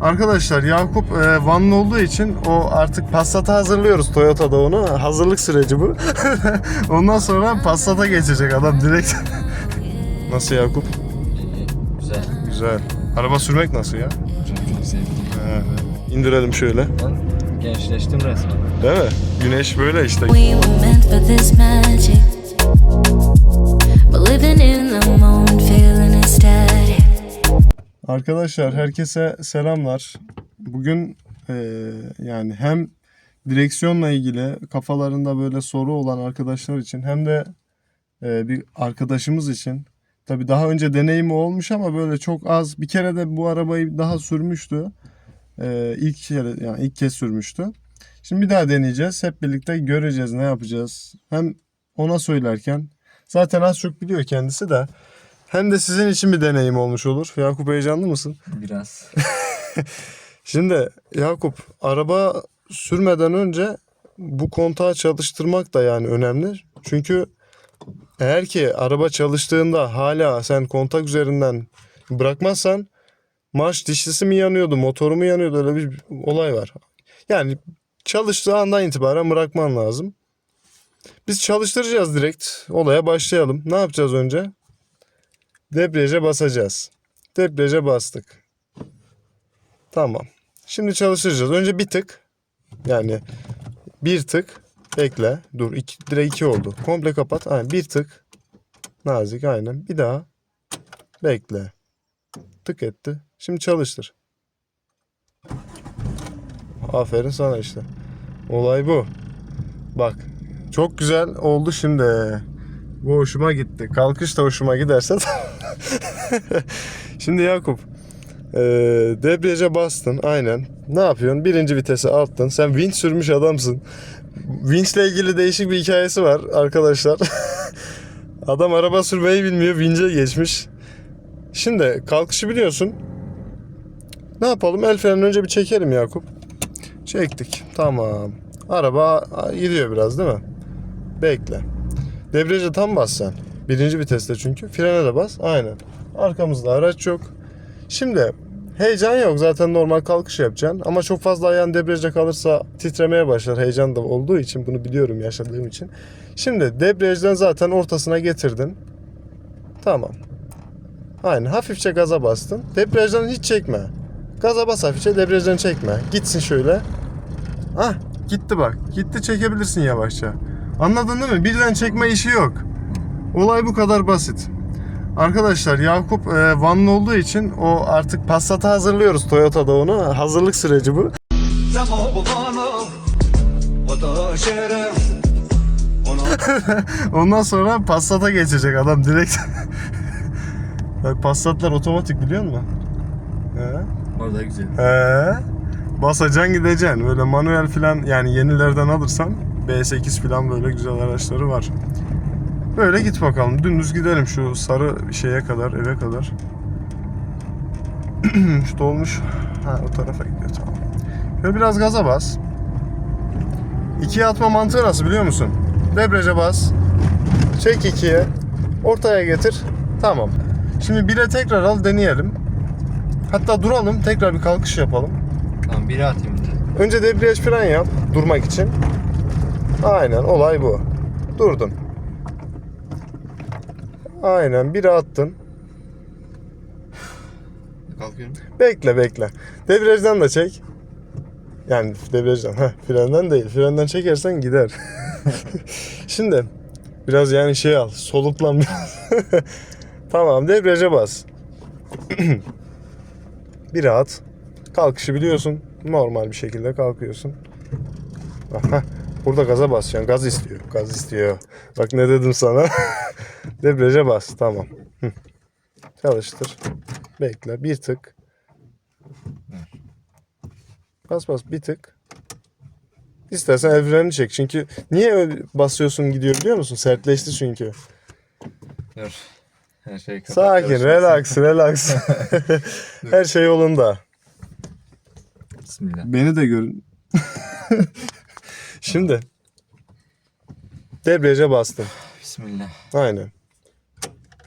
Arkadaşlar Yakup e, Vanlı olduğu için o artık Passat'a hazırlıyoruz Toyota'da onu. Hazırlık süreci bu. Ondan sonra Passat'a geçecek adam direkt. nasıl Yakup? Güzel. Güzel. Araba sürmek nasıl ya? Çok sevdim. İndirelim şöyle. Ben gençleştim resmen. Değil mi? Güneş böyle işte. We were meant for this magic. But living in Arkadaşlar herkese selamlar. Bugün e, yani hem direksiyonla ilgili kafalarında böyle soru olan arkadaşlar için hem de e, bir arkadaşımız için tabi daha önce deneyimi olmuş ama böyle çok az bir kere de bu arabayı daha sürmüştü. E, ilk kere yani ilk kez sürmüştü. Şimdi bir daha deneyeceğiz. Hep birlikte göreceğiz ne yapacağız. Hem ona söylerken zaten az çok biliyor kendisi de hem de sizin için bir deneyim olmuş olur. Yakup heyecanlı mısın? Biraz. Şimdi Yakup araba sürmeden önce bu kontağı çalıştırmak da yani önemli. Çünkü eğer ki araba çalıştığında hala sen kontak üzerinden bırakmazsan marş dişlisi mi yanıyordu, motoru mu yanıyordu öyle bir olay var. Yani çalıştığı andan itibaren bırakman lazım. Biz çalıştıracağız direkt. Olaya başlayalım. Ne yapacağız önce? Debriyaja basacağız. Debriyaja bastık. Tamam. Şimdi çalıştıracağız. Önce bir tık. Yani bir tık. Bekle. Dur. Iki, direkt iki oldu. Komple kapat. Aynen. Bir tık. Nazik aynen. Bir daha. Bekle. Tık etti. Şimdi çalıştır. Aferin sana işte. Olay bu. Bak. Çok güzel oldu şimdi. Bu hoşuma gitti. Kalkış da hoşuma giderse. şimdi Yakup. Ee, debriyaja bastın aynen. Ne yapıyorsun? Birinci vitese attın. Sen vinç sürmüş adamsın. Vinçle ilgili değişik bir hikayesi var arkadaşlar. Adam araba sürmeyi bilmiyor. Vinçe geçmiş. Şimdi kalkışı biliyorsun. Ne yapalım? El freni önce bir çekelim Yakup. Çektik. Tamam. Araba gidiyor biraz değil mi? Bekle. Debriyaja tam bas sen. Birinci viteste çünkü. Frene de bas. Aynen. Arkamızda araç yok. Şimdi heyecan yok. Zaten normal kalkış yapacaksın. Ama çok fazla ayağın debriyaja kalırsa titremeye başlar. Heyecan da olduğu için bunu biliyorum yaşadığım için. Şimdi debriyajdan zaten ortasına getirdin. Tamam. Aynen hafifçe gaza bastın. Debriyajdan hiç çekme. Gaza bas hafifçe debriyajdan çekme. Gitsin şöyle. Ah gitti bak. Gitti çekebilirsin yavaşça. Anladın değil mi? Birden çekme işi yok. Olay bu kadar basit. Arkadaşlar Yakup e, Vanlı olduğu için o artık Passat'ı hazırlıyoruz Toyota'da onu. Hazırlık süreci bu. Ondan sonra Passat'a geçecek adam direkt. Bak Passat'lar otomatik biliyor musun? He? Orada güzel. He? Basacaksın gideceksin. Böyle manuel falan yani yenilerden alırsan B8 falan böyle güzel araçları var. Böyle git bakalım. Dümdüz gidelim şu sarı şeye kadar, eve kadar. şu dolmuş. Ha o tarafa gidiyor tamam. Şöyle biraz gaza bas. İkiye atma mantığı nasıl biliyor musun? Debriyaja bas. Çek ikiye. Ortaya getir. Tamam. Şimdi bire tekrar al deneyelim. Hatta duralım tekrar bir kalkış yapalım. Tamam biri atayım bir de. Önce debriyaj fren yap durmak için. Aynen olay bu. Durdun. Aynen biri attın. Kalkıyorum. Bekle bekle. Debriyajdan da çek. Yani debriyajdan. Heh, frenden değil. Frenden çekersen gider. Şimdi biraz yani şey al. Soluklan biraz. tamam debriyaja bas. bir at. Kalkışı biliyorsun. Normal bir şekilde kalkıyorsun. Aha, burada gaza basacaksın. Gaz istiyor. Gaz istiyor. Bak ne dedim sana. debriyaja bas. Tamam. Hı. Çalıştır. Bekle. Bir tık. Bas bas bir tık. İstersen el freni çek. Çünkü niye öyle basıyorsun gidiyor biliyor musun? Sertleşti çünkü. Dur. Her şey kapat. Sakin, relax, relax. Her şey yolunda. Bismillah. Beni de görün. Şimdi debriyaja bastım. Bismillah. Aynen.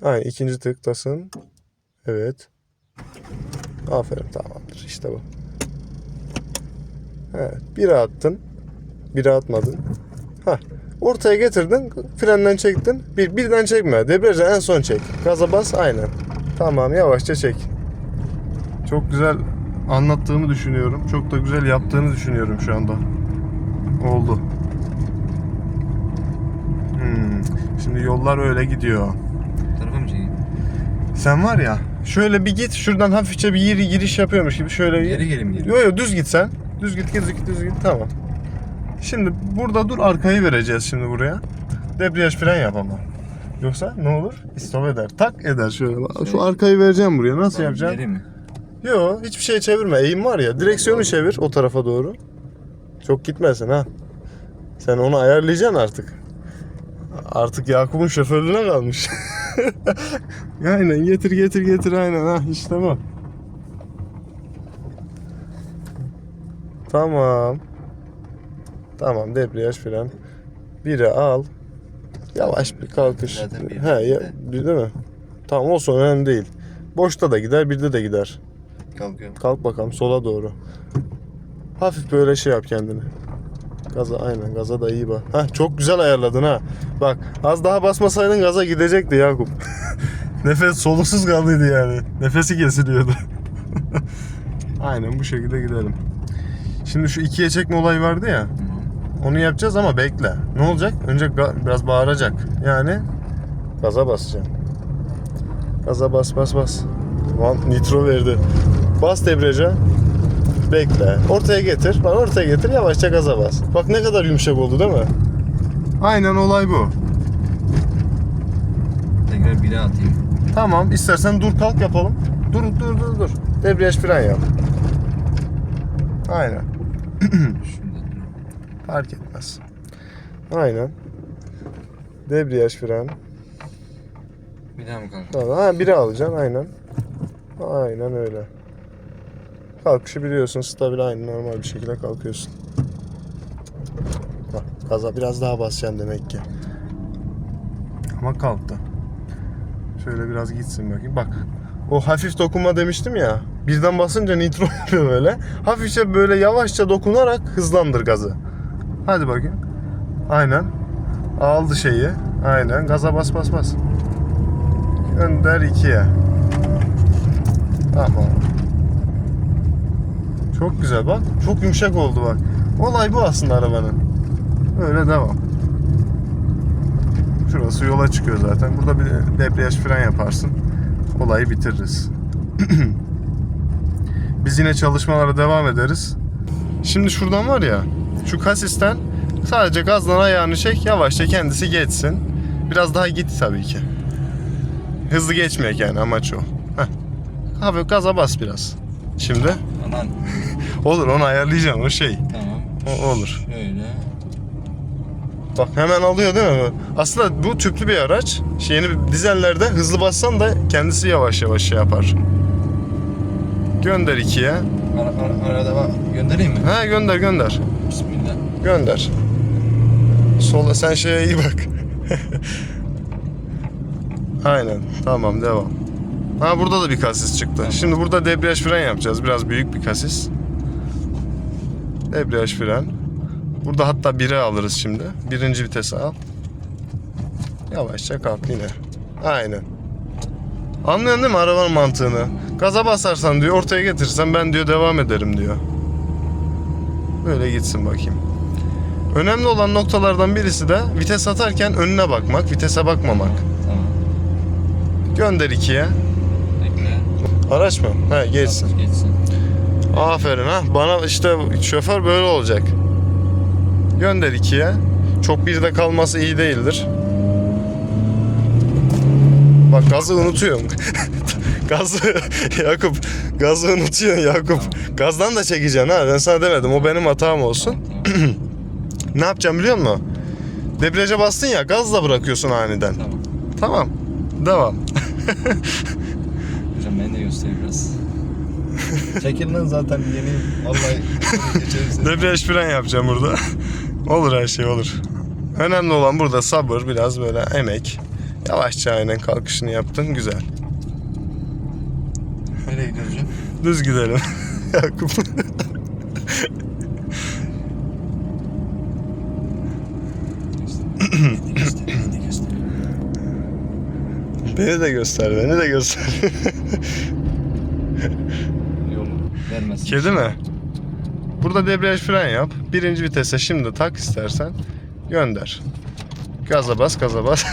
Aynen ikinci tıktasın. Evet. Aferin tamamdır işte bu. Evet. Bire attın. Bire atmadın. Ha. Ortaya getirdin. Frenden çektin. Bir, birden çekme. Debriyajı en son çek. Gaza bas. Aynen. Tamam yavaşça çek. Çok güzel anlattığımı düşünüyorum. Çok da güzel yaptığını düşünüyorum şu anda. Oldu. Hmm. Şimdi yollar öyle gidiyor. Bu tarafa mı çekeyim? Sen var ya şöyle bir git şuradan hafifçe bir giri giriş yapıyormuş gibi şöyle bir... Geri geleyim geri. Yo yo düz git sen. Düz git düz git düz git tamam. Şimdi burada dur arkayı vereceğiz şimdi buraya. Debriyaj fren yap ama. Yoksa ne olur? İstop eder. Tak eder şöyle. Bak, Şu arkayı vereceğim buraya. Nasıl Tamam, yapacaksın? Geri mi? Yo hiçbir şey çevirme. Eğim var ya. Direksiyonu çevir o tarafa doğru. Çok gitmesin ha. Sen onu ayarlayacaksın artık. Artık Yakup'un şoförlüğüne kalmış. aynen getir getir getir aynen ha işte bu. Tamam. Tamam debriyaj fren. Biri al. Yavaş bir kalkış. He ya, bir değil mi? Tamam olsun önemli değil. Boşta da gider, birde de gider. Kalkıyorum. Kalk bakalım sola doğru. Hafif böyle şey yap kendini. Gaza aynen gaza da iyi bak. Hah çok güzel ayarladın ha. Bak az daha basmasaydın gaza gidecekti Yakup. Nefes soluksuz kaldıydı yani. Nefesi kesiliyordu. aynen bu şekilde gidelim. Şimdi şu ikiye çekme olayı vardı ya. Onu yapacağız ama bekle. Ne olacak? Önce biraz bağıracak. Yani gaza basacaksın. Gaza bas bas bas. Lan nitro verdi. Bas debriyaja. Bekle. Ortaya getir. Bak ortaya getir. Yavaşça gaza bas. Bak ne kadar yumuşak oldu değil mi? Aynen olay bu. Tekrar bire atayım. Tamam. istersen dur kalk yapalım. Dur dur dur dur. Debriyaj fren yap. Aynen. Fark etmez. Aynen. Debriyaj fren. Bir daha mı kalk? Tamam. Ha biri alacaksın aynen. Aynen öyle. Kalkışı biliyorsun stabil aynı normal bir şekilde kalkıyorsun. Bak gaza biraz daha basacaksın demek ki. Ama kalktı. Şöyle biraz gitsin bakayım. Bak o hafif dokunma demiştim ya. Birden basınca nitro oluyor böyle. Hafifçe böyle yavaşça dokunarak hızlandır gazı. Hadi bakayım. Aynen. Aldı şeyi. Aynen. Gaza bas bas bas. Gönder ikiye. Tamam. Çok güzel bak. Çok yumuşak oldu bak. Olay bu aslında arabanın. Öyle devam. Şurası yola çıkıyor zaten. Burada bir debriyaj fren yaparsın. Olayı bitiririz. Biz yine çalışmalara devam ederiz. Şimdi şuradan var ya. Şu kasisten sadece gazdan ayağını çek. Yavaşça kendisi geçsin. Biraz daha git tabii ki. Hızlı geçmeyek yani amaç o. Heh. Hafif gaza bas biraz. Şimdi Aman. olur onu ayarlayacağım o şey. Tamam. O olur. Şöyle. Bak hemen alıyor değil mi? Aslında bu tüplü bir araç. Şey, Yeni bir dizellerde hızlı bassan da kendisi yavaş yavaş şey yapar. Gönder ikiye. Ara, ara- arada bak. Göndereyim mi? Ha gönder gönder. Bismillah. Gönder. Sola sen şeye iyi bak. Aynen. Tamam devam. Ha burada da bir kasis çıktı. Şimdi burada debriyaj fren yapacağız. Biraz büyük bir kasis. Debriyaj fren. Burada hatta biri alırız şimdi. Birinci vitese al. Yavaşça kalk yine. Aynen. Anlıyorsun değil mi arabanın mantığını? Gaza basarsan diyor ortaya getirsen ben diyor devam ederim diyor. Böyle gitsin bakayım. Önemli olan noktalardan birisi de vites atarken önüne bakmak, vitese bakmamak. Tamam. Gönder ikiye. Araç mı? He geçsin. Geçsin. Aferin ha. Bana işte şoför böyle olacak. Gönder ikiye. Çok bir de kalması iyi değildir. Bak gazı unutuyorum. gazı Yakup gazı unutuyorsun Yakup. Gazdan da çekeceksin ha. Ben sana demedim. O benim hatam olsun. Ne yapacağım biliyor musun? Debriyaja bastın ya gazla bırakıyorsun aniden. tamam. Tamam. Devam. Ben de. Çekil lan zaten yeniyim. Vallahi geçeriz. Debriyaj fren yapacağım burada. olur her şey olur. Önemli olan burada sabır, biraz böyle emek. Yavaşça aynen kalkışını yaptın, güzel. Nereye gidiyoruz? Düz gidelim. Yakup. Beni de göster, beni de göster. Yolu vermesin. Kedi mi? Burada debriyaj fren yap. Birinci vitese şimdi tak istersen. Gönder. Gaza bas, gaza bas.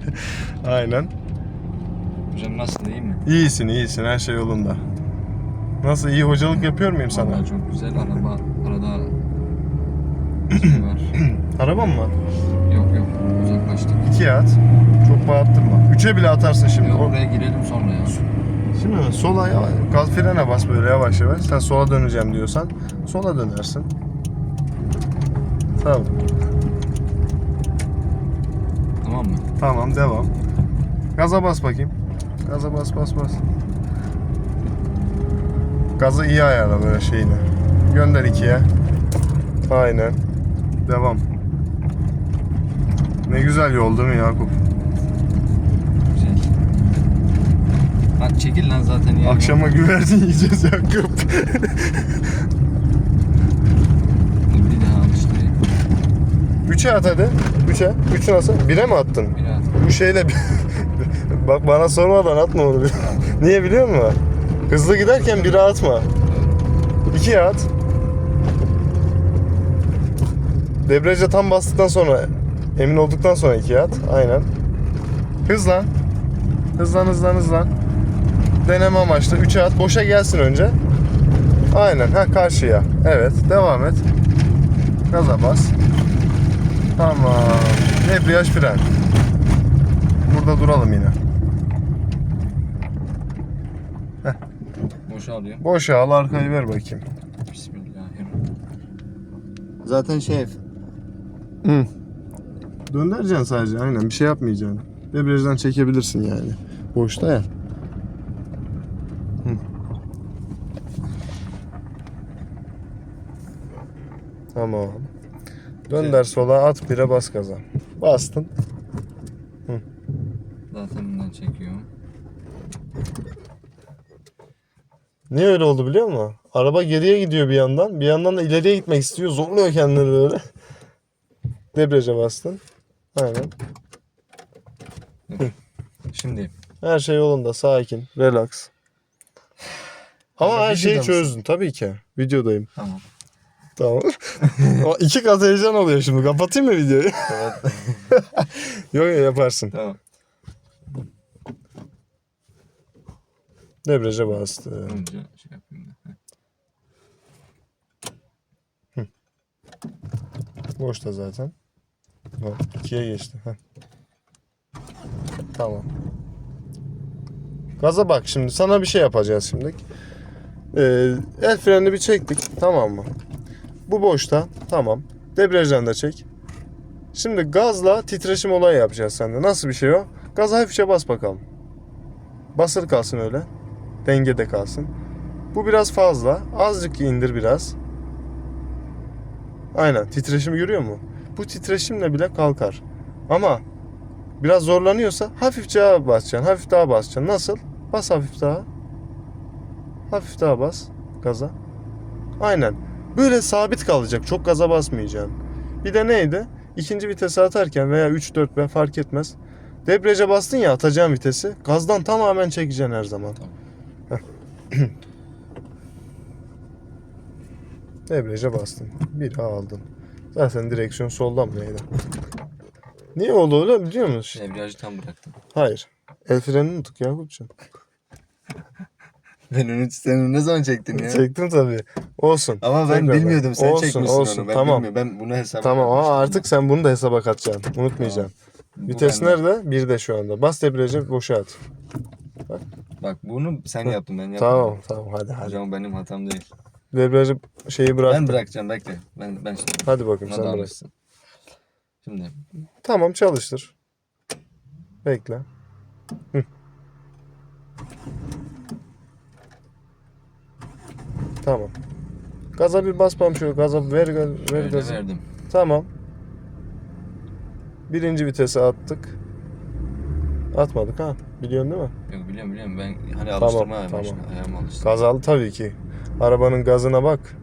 Aynen. Hocam nasıl iyi mi? İyisin, iyisin. Her şey yolunda. Nasıl iyi hocalık yapıyor muyum sana? Vallahi çok güzel araba. Arada şey var. Arabam mı var? yok yok uzaklaştık. İkiye at. Çok bağırttırma. Üçe bile atarsın şimdi. O- oraya girelim sonra ya. Şimdi mi? Sola yavaş. Gaz frene bas böyle yavaş yavaş. Sen sola döneceğim diyorsan sola dönersin. Tamam. Tamam mı? Tamam devam. Gaza bas bakayım. Gaza bas bas bas. Gazı iyi ayarla böyle şeyini. Gönder ikiye. Aynen. Devam. Ne güzel yol değil mi Yakup? Güzel. Lan çekil lan zaten ya. Akşama güvercin yiyeceğiz Yakup. Bir daha alıştırayım. Üçe at hadi. Üçe. Üçü nasıl? Bire mi attın? Biraz. Bu şeyle bak bana sormadan atma onu. Niye biliyor musun? Hızlı giderken bire atma. İkiye at. Debriyaja tam bastıktan sonra emin olduktan sonra ikiye at. Aynen. Hızlan. Hızlan hızlan hızlan. Deneme amaçlı. Üçe at. Boşa gelsin önce. Aynen. Ha karşıya. Evet. Devam et. Gaza bas. Tamam. Debriyaj fren. Burada duralım yine. Boşa alıyor. Boşa al arkayı ver bakayım. Bismillahirrahmanirrahim. Zaten şey Hı. Döndüreceksin sadece aynen bir şey yapmayacaksın. Debriyajdan çekebilirsin yani. Boşta ya. Hı. Tamam. Dönder sola at bire bas gaza. Bastın. zaten bundan çekiyor. Niye öyle oldu biliyor musun? Araba geriye gidiyor bir yandan. Bir yandan da ileriye gitmek istiyor. Zorluyor kendini böyle. Debriyaja bastın. Aynen. Şimdi Her şey yolunda. Sakin. Relax. Ama her şeyi videoda çözdün. Tabii ki. Videodayım. tamam. Tamam. Ama iki kat heyecan oluyor şimdi. Kapatayım mı videoyu? Evet. yok yok yaparsın. tamam. Debriyaja bastı. Önce şey yapayım da. Heh. Boşta zaten. İkiye geçti. Heh. Tamam. Gaza bak şimdi. Sana bir şey yapacağız şimdi. Ee, el frenini bir çektik. Tamam mı? Bu boşta. Tamam. Debriyajdan da çek. Şimdi gazla titreşim olayı yapacağız sende. Nasıl bir şey o? Gaza hafifçe bas bakalım. Basır kalsın öyle. Dengede kalsın. Bu biraz fazla. Azıcık indir biraz. Aynen. Titreşimi görüyor mu? Bu titreşimle bile kalkar. Ama biraz zorlanıyorsa hafifçe daha basacaksın. Hafif daha basacaksın. Nasıl? Bas hafif daha. Hafif daha bas. Gaza. Aynen. Böyle sabit kalacak. Çok gaza basmayacaksın. Bir de neydi? İkinci vitese atarken veya 3-4 ben fark etmez. Debriyaja bastın ya atacağın vitesi. Gazdan tamamen çekeceksin her zaman. Heh. Debriyaja bastın. Bir aldın. Zaten direksiyon soldan neydi? Niye oldu öyle biliyor musun? Debriyajı tam bıraktım. Hayır. El frenini unuttuk Yakup'cum. Ben onu sen ne zaman çektin ya? Çektim tabii. Olsun. Ama ben bilmiyordum sen olsun, çekmişsin olsun. onu. Ben tamam. bilmiyorum. Ben bunu hesap Tamam ama artık sen bunu da hesaba katacaksın. Unutmayacaksın. Bu Vites bende. nerede? Bir de şu anda. Bas debriyaja boşa at. Bak bunu sen yaptın ben yapmadım. Tamam tamam hadi hadi. Hocam benim hatam değil. Debriyajı şeyi bırak. Ben bırakacağım bekle. Ben ben şimdi. Hadi bakayım sen bırak. Şimdi Tamam çalıştır. Bekle. Hı. Tamam. Gaza bir basmam şu gaza ver ver böyle gazı. verdim. Tamam. Birinci vitese attık. Atmadık ha. Biliyorsun değil mi? Yok biliyorum biliyorum ben hani Tamam, alıştırma tamam. Gaz aldı tabii ki. Arabanın gazına bak.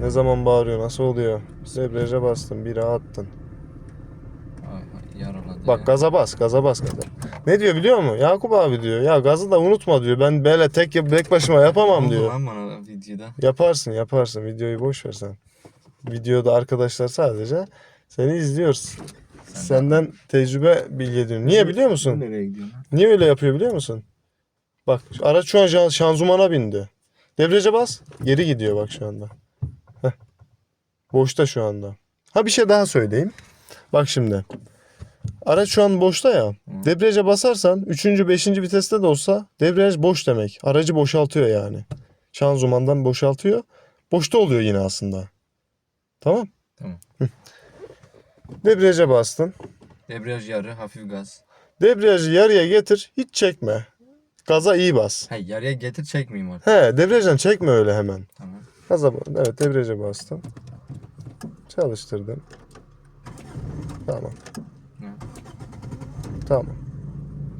Ne zaman bağırıyor, nasıl oluyor? Debriyaja bastın, biri attın. Bak gaza bas, gaza bas gaza. Ne diyor biliyor musun? Yakup abi diyor. Ya gazı da unutma diyor. Ben böyle tek tek başıma yapamam diyor. lan bana videoda. Yaparsın, yaparsın. Videoyu boş ver sen. Videoda arkadaşlar sadece seni izliyoruz. Senden tecrübe bilgi ediyorum. Niye biliyor musun? Nereye gidiyorsun? Niye öyle yapıyor biliyor musun? Bak araç şu an şan- şanzımana bindi. Debriyaja bas. Geri gidiyor bak şu anda. Heh. Boşta şu anda. Ha bir şey daha söyleyeyim. Bak şimdi. Araç şu an boşta ya. Debriyaja basarsan 3. 5. viteste de olsa debriyaj boş demek. Aracı boşaltıyor yani. Şanzımandan boşaltıyor. Boşta oluyor yine aslında. Tamam? Tamam. Debriyaja bastın. Debriyaj yarı hafif gaz. Debriyajı yarıya getir. Hiç çekme. Gaza iyi bas. Hey yarıya getir çekmeyeyim artık. He debriyajdan çekme öyle hemen. Tamam. Gaza. Evet debriyaja bastın. Çalıştırdın. Tamam. Ne? Tamam.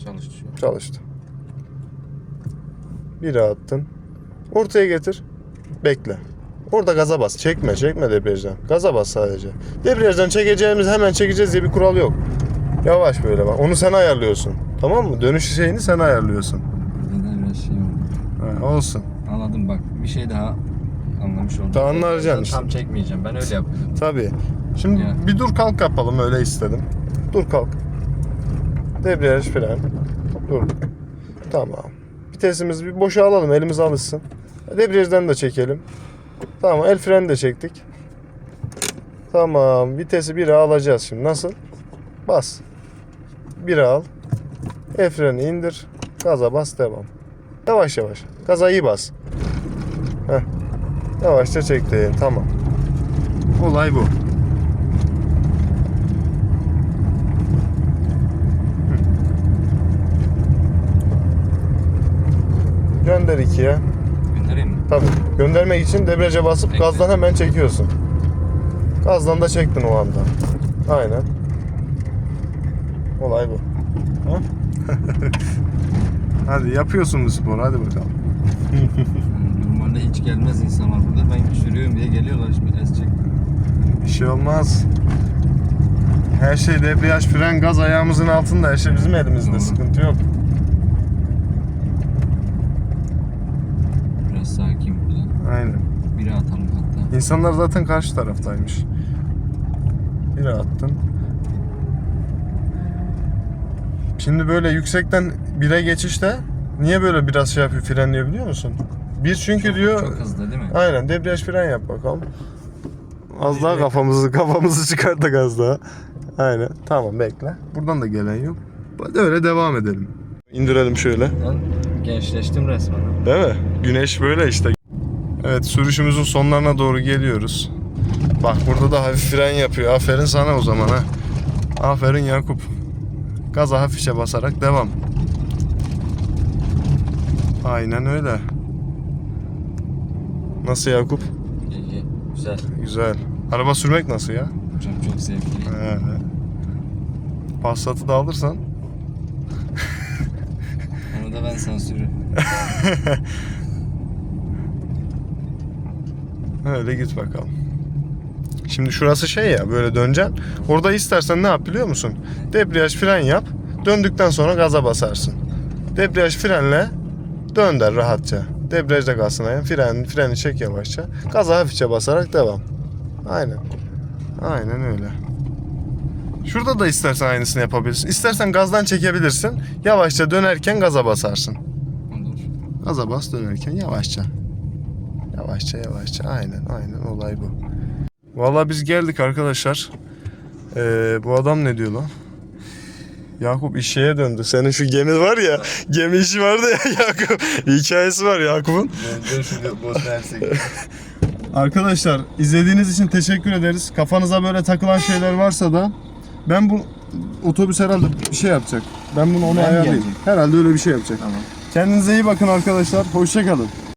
Çalıştı şu an. Çalıştı. Biri attın. Ortaya getir. Bekle. Orada gaza bas. Çekme, çekme debriyajdan. Gaza bas sadece. Debriyajdan çekeceğimiz hemen çekeceğiz diye bir kural yok. Yavaş böyle bak. Onu sen ayarlıyorsun. Tamam mı? Dönüş şeyini sen ayarlıyorsun. Burada da biraz şey oldu. Ha, olsun. Anladım bak bir şey daha anlamış oldum. Daha anlayacaksın Tam işte. çekmeyeceğim ben öyle yapıyorum. Tabii. Şimdi Ya. bir dur kalk yapalım öyle istedim. Dur kalk. Debriyaj fren. Dur. Tamam. Vitesimizi bir boşa alalım elimiz alışsın. Debriyajdan da çekelim. Tamam el freni de çektik. Tamam vitesi 1'e alacağız şimdi. Nasıl? Bas. 1'e al. El freni indir. Gaza bas devam. Yavaş yavaş. Gaza iyi bas. Heh. Yavaşça çekti. Tamam. Olay bu. Gönder ikiye. Göndereyim mi? Tabii. Göndermek için debriyaja basıp Bekle. gazdan hemen çekiyorsun. Gazdan da çektin o anda. Aynen. Olay bu. Ha? hadi yapıyorsun bu sporu hadi bakalım. Normalde hiç gelmez insanlar burada. Ben sürüyorum diye geliyorlar şimdi ezecek. Bir şey olmaz. Her şey debriyaj, fren, gaz ayağımızın altında. Her şey bizim elimizde. Doğru. Sıkıntı yok. Biraz sakin burada. Aynen. Biri atalım hatta. İnsanlar zaten karşı taraftaymış. Biri attın. Şimdi böyle yüksekten bire geçişte niye böyle biraz şey yapıyor frenliyor biliyor musun? Bir çünkü diyor Çok hızlı değil mi? aynen debriyaj fren yap bakalım. Az daha kafamızı kafamızı çıkarttık az daha. Aynen. Tamam bekle. Buradan da gelen yok. Öyle devam edelim. İndirelim şöyle. Lan gençleştim resmen. Değil mi? Güneş böyle işte. Evet sürüşümüzün sonlarına doğru geliyoruz. Bak burada da hafif fren yapıyor. Aferin sana o zaman ha. Aferin Yakup. Gaza hafifçe basarak devam. Aynen öyle. Nasıl Yakup? İyi. Güzel. Güzel. Araba sürmek nasıl ya? Hocam çok zevkli. He. Passat'ı da alırsan. Onu da ben sana sürüyorum. Öyle git bakalım. Şimdi şurası şey ya böyle döneceksin. Orada istersen ne yap biliyor musun? Debriyaj fren yap. Döndükten sonra gaza basarsın. Debriyaj frenle dönder rahatça. Debriyajda kalsın ayağın. Fren, freni çek yavaşça. Gaza hafifçe basarak devam. Aynen. Aynen öyle. Şurada da istersen aynısını yapabilirsin. İstersen gazdan çekebilirsin. Yavaşça dönerken gaza basarsın. Olur. Gaza bas dönerken yavaşça. Yavaşça yavaşça aynen aynen olay bu. Vallahi biz geldik arkadaşlar. Ee, bu adam ne diyor lan? Yakup iş şeye döndü. Senin şu gemi var ya, gemi işi vardı ya Yakup. Hikayesi var Yakup'un. Arkadaşlar izlediğiniz için teşekkür ederiz. Kafanıza böyle takılan şeyler varsa da ben bu otobüs herhalde bir şey yapacak. Ben bunu ona Ben ayarlayayım. Herhalde öyle bir şey yapacak. Tamam. Kendinize iyi bakın arkadaşlar. Hoşçakalın.